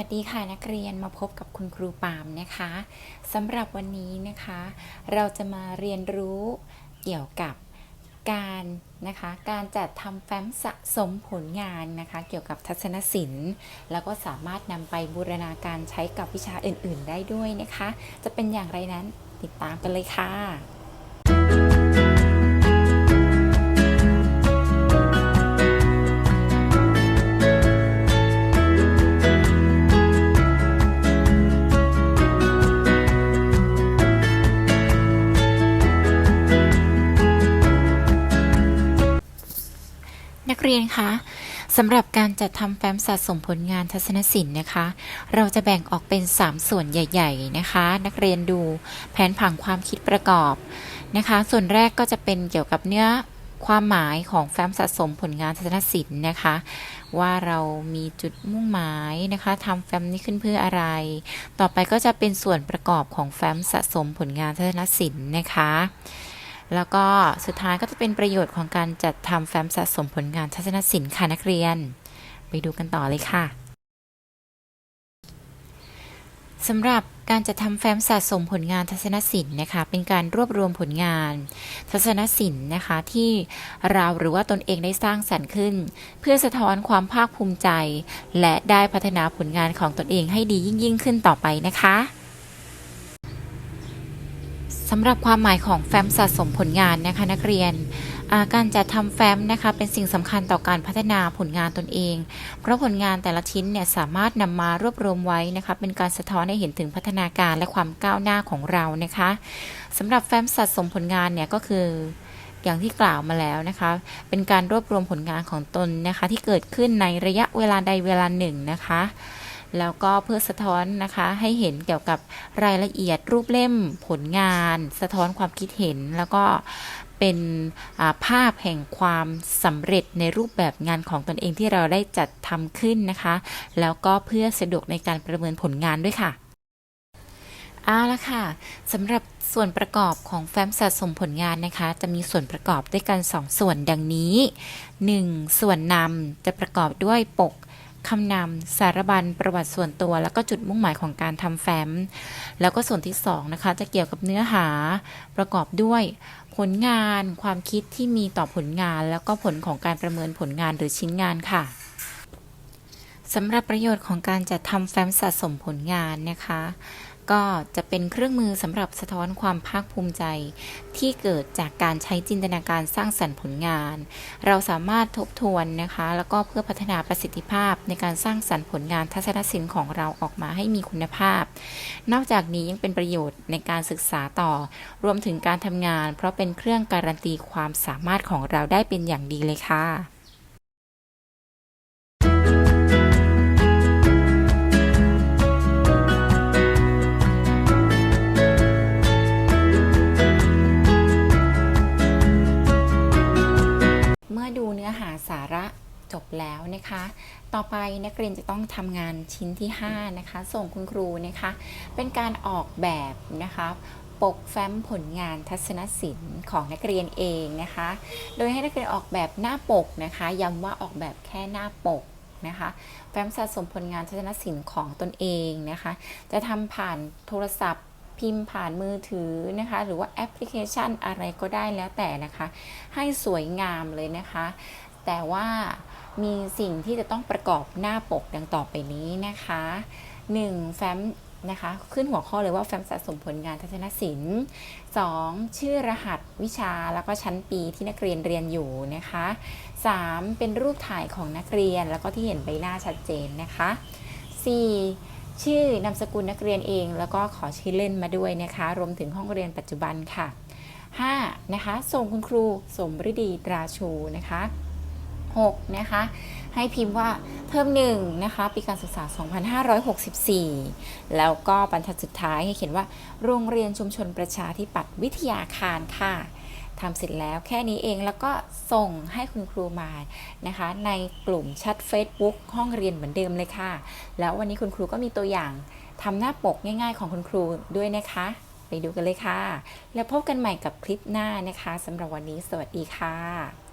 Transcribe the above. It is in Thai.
ัสดีค่ะนักเรียนมาพบกับคุณครูปามนะคะสำหรับวันนี้นะคะ เราจะมาเรียนรู้เกี่ยวกับการนะคะการจัดทำแฟ้มสะสมผลงานนะคะเกี่ยวกับทัศนศิลป์ แล้วก็สามารถนำไปบูรณาการใช้กับวิชาอื่น ๆ ได้ด้วยนะคะ จะเป็นอย่างไรนั้นติดตามกันเลยค่ะ กเรียนคะสำหรับการจัดทำแฟ้มสะสมผลงานทัศนศิลป์นะคะ เราจะแบ่งออกเป็น 3 ส่วนใหญ่ ๆ นะคะ นักเรียนดูแผนผังความคิดประกอบนะคะ ส่วนแรกก็จะเป็นเกี่ยวกับเนื้อความหมายของแฟ้มสะสมผลงานทัศนศิลป์นะคะ ว่าเรามีจุดมุ่งหมายนะคะทำแฟ้มนี้ขึ้นเพื่ออะไร ต่อไปก็จะเป็นส่วนประกอบของแฟ้มสะสมผลงานทัศนศิลป์นะคะ แล้วก็สุดท้ายก็จะเป็นประโยชน์ของการจัดทำแฟ้มสะสมผลงานทัศนศิลป์ค่ะนักเรียน ไปดูกันต่อเลยค่ะสำหรับการจัดทำแฟ้มสะสมผลงานทัศนศิลป์นะคะ เป็นการรวบรวมผลงานทัศนศิลป์นะคะ ที่เราหรือว่าตนเองได้สร้างสรรค์ขึ้น เพื่อสะท้อนความภาคภูมิใจ และได้พัฒนาผลงานของตนเองให้ดียิ่งยิ่งขึ้นต่อไปนะคะ สำหรับความหมายของแฟ้มสะสมผลงานนะคะนักเรียนาการจัดทำแฟ้มนะคะเป็นสิ่งสำคัญต่อการพัฒนาผลงานตนเอง เพราะผลงานแต่ละชิ้นเนี่ยสามารถนำมารวบรวมไว้นะคะเป็นการสะท้อนให้เห็นถึงพัฒนาการและความก้าวหน้าของเรานะคะสำหรับแฟ้มสะสมผลงานเนี่ยก็คืออย่างที่กล่าวมาแล้วนะคะ เป็นการรวบรวมผลงานของตนนะคะที่เกิดขึ้นในระยะเวลาใดเวลาหนึ่งนะคะ แล้วก็เพื่อสะท้อนนะคะให้เห็นเกี่ยวกับรายละเอียดรูปเล่มผลงาน สะท้อนความคิดเห็นแล้วก็เป็นาภาพแห่งความสำเร็จในรูปแบบงานของตนเองที่เราได้จัดทำขึ้นนะคะ แล้วก็เพื่อสะดวกในการประเมินผลงานด้วยค่ะเอาละค่ะสำหรับส่วนประกอบของแฟ้มสะสมผลงานนะคะ จะมีส่วนประกอบด้วยกัน 2 ส่วนดังนี้ 1. ส่วนนำจะประกอบด้วยปก คำนำสารบัญประวัติส่วนตัว แล้วก็จุดมุ่งหมายของการทำแฟ้ม แล้วก็ส่วนที่2นะคะจะเกี่ยวกับเนื้อหาประกอบด้วยผลงานความคิดที่มีต่อผลงาน แล้วก็ผลของการประเมินผลงานหรือชิ้นงานค่ะสำหรับประโยชน์ของการจัดทำแฟ้มสะสมผลงานนะคะ ก็จะเป็นเครื่องมือสำหรับสะท้อนความภาคภูมิใจ ที่เกิดจากการใช้จินตนาการสร้างสรรค์ผลงาน เราสามารถทบทวนนะคะ แล้วก็เพื่อพัฒนาประสิทธิภาพในการสร้างสรรค์ผลงานทัศนศิลป์ของเราออกมาให้มีคุณภาพ นอกจากนี้ยังเป็นประโยชน์ในการศึกษาต่อ รวมถึงการทำงาน เพราะเป็นเครื่องการันตีความสามารถของเราได้เป็นอย่างดีเลยค่ะ สาระจบแล้วนะคะ ต่อไปนักเรียนจะต้องทำงานชิ้นที่ 5 นะคะ ส่งคุณครูนะคะ เป็นการออกแบบนะคะ ปกแฟ้มผลงานทัศนศิลป์ของนักเรียนเองนะคะ โดยให้นักเรียนออกแบบหน้าปกนะคะ ย้ำว่าออกแบบแค่หน้าปกนะคะแฟ้มสะสมผลงานทัศนศิลป์ของตนเองนะคะ จะทำผ่านโทรศัพท์พิมพ์ผ่านมือถือนะคะ หรือว่าแอปพลิเคชันอะไรก็ได้แล้วแต่นะคะ ให้สวยงามเลยนะคะ แต่ว่ามีสิ่งที่จะต้องประกอบหน้าปกดังต่อไปนี้นะคะ 1. แฟ้มนะคะขึ้นหัวข้อเลยว่าแฟ้มสะสมผลงานทัศนศิลป์ 2. ชื่อรหัสวิชาแล้วก็ชั้นปีที่นักเรียนเรียนอยู่นะคะ 3. เป็นรูปถ่ายของนักเรียนแล้วก็ที่เห็นใบหน้าชัดเจนนะคะ 4. ชื่อนามสกุลนักเรียนเอง แล้วก็ขอชื่อเล่นมาด้วยนะคะ รวมถึงห้องเรียนปัจจุบันค่ะ 5. นะคะส่งคุณครูสมฤดีตราชูนะคะ 6. นะคะให้พิมพ์ว่าเทอมหนึ่งนะคะปีการศึกษา 2564 แล้วก็บรรทัดสุดท้ายให้เขียนว่า โรงเรียนชุมชนประชาธิปัตย์วิทยาคารค่ะทำเสร็จแล้วแค่นี้เองแล้วก็ส่งให้คุณครูมานะคะ ในกลุ่มแชท Facebook ห้องเรียนเหมือนเดิมเลยค่ะ แล้ววันนี้คุณครูก็มีตัวอย่างทำหน้าปกง่าย ๆ ของคุณครูด้วยนะคะ ไปดูกันเลยค่ะ แล้วพบกันใหม่กับคลิปหน้านะคะสำหรับวันนี้สวัสดีค่ะ